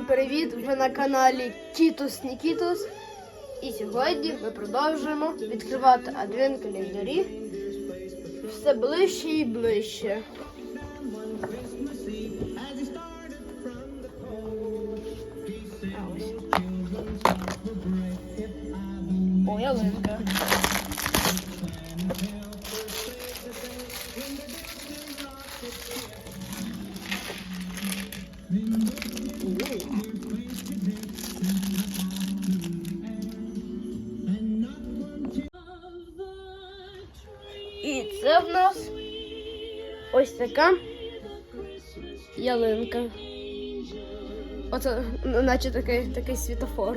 привіт! Ви на каналі Тітус Нікітус. І сьогодні ми продовжуємо відкривати адвент календарі. Все ближче і ближче. О, ялинка. І це в нас ось така ялинка. Оце, наче такий, такий світофор.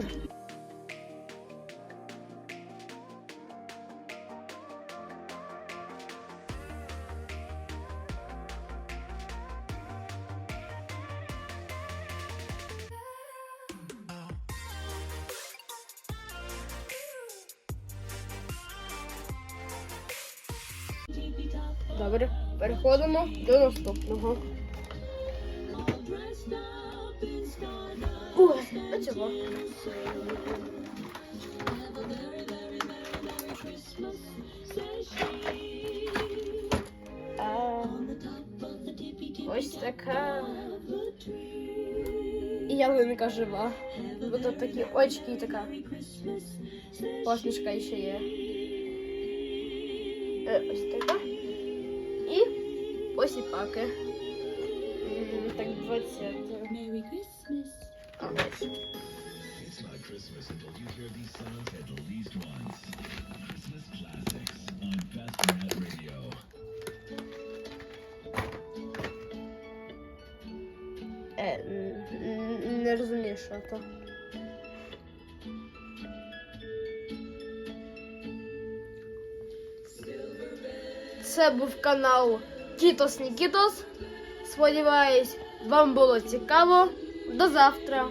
Добре, переходимо до наступного. Ой, а чого? Ось така. Ялинка жива. Бо тут такі очки і така. Посмішка ще є. Е, Ось така. І посіпаки. М, Так, 20. Merry Christmas. А, ось. It's not Christmas until you hear these songs at least once. Christmas classics on Fast Radio. Е, н- н- не розумію, що то. Це був канал Кітос Нікітос. Сподіваюсь, вам було цікаво. До завтра.